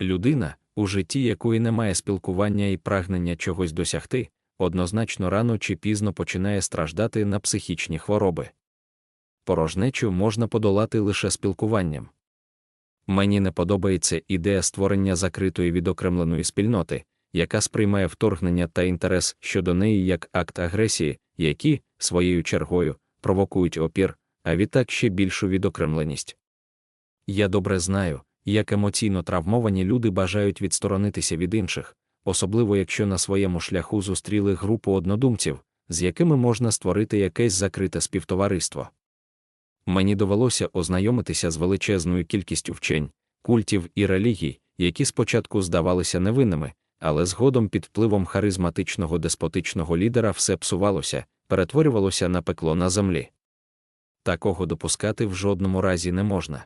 Людина, у житті якої немає спілкування і прагнення чогось досягти, однозначно рано чи пізно починає страждати на психічні хвороби. Порожнечу можна подолати лише спілкуванням. Мені не подобається ідея створення закритої відокремленої спільноти, яка сприймає вторгнення та інтерес щодо неї як акт агресії, які, своєю чергою, провокують опір, а відтак ще більшу відокремленість. Я добре знаю, як емоційно травмовані люди бажають відсторонитися від інших, особливо якщо на своєму шляху зустріли групу однодумців, з якими можна створити якесь закрите співтовариство. Мені довелося ознайомитися з величезною кількістю вчень, культів і релігій, які спочатку здавалися невинними, але згодом під впливом харизматичного деспотичного лідера все псувалося, перетворювалося на пекло на землі. Такого допускати в жодному разі не можна.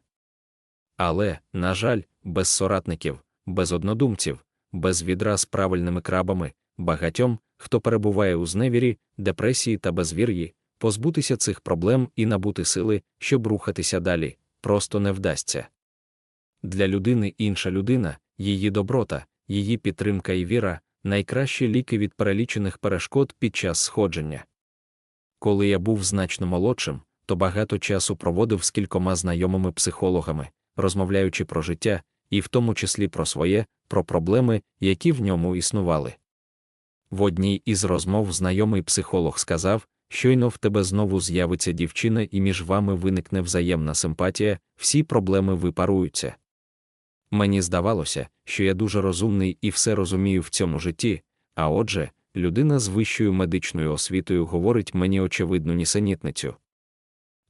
Але, на жаль, без соратників, без однодумців, без відра з правильними крабами, багатьом, хто перебуває у зневірі, депресії та безвір'ї, позбутися цих проблем і набути сили, щоб рухатися далі, просто не вдасться. Для людини інша людина, її доброта, її підтримка і віра найкращі ліки від перелічених перешкод під час сходження. Коли я був значно молодшим, то багато часу проводив з кількома знайомими психологами, розмовляючи про життя, і в тому числі про своє, про проблеми, які в ньому існували. В одній із розмов знайомий психолог сказав, щойно в тебе знову з'явиться дівчина і між вами виникне взаємна симпатія, всі проблеми випаруються. Мені здавалося, що я дуже розумний і все розумію в цьому житті, а отже, людина з вищою медичною освітою говорить мені очевидну нісенітницю.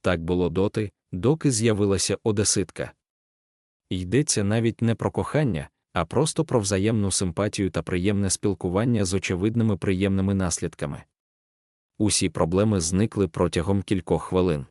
Так було доти, доки з'явилася одеситка. Йдеться навіть не про кохання, а просто про взаємну симпатію та приємне спілкування з очевидними приємними наслідками. Усі проблеми зникли протягом кількох хвилин.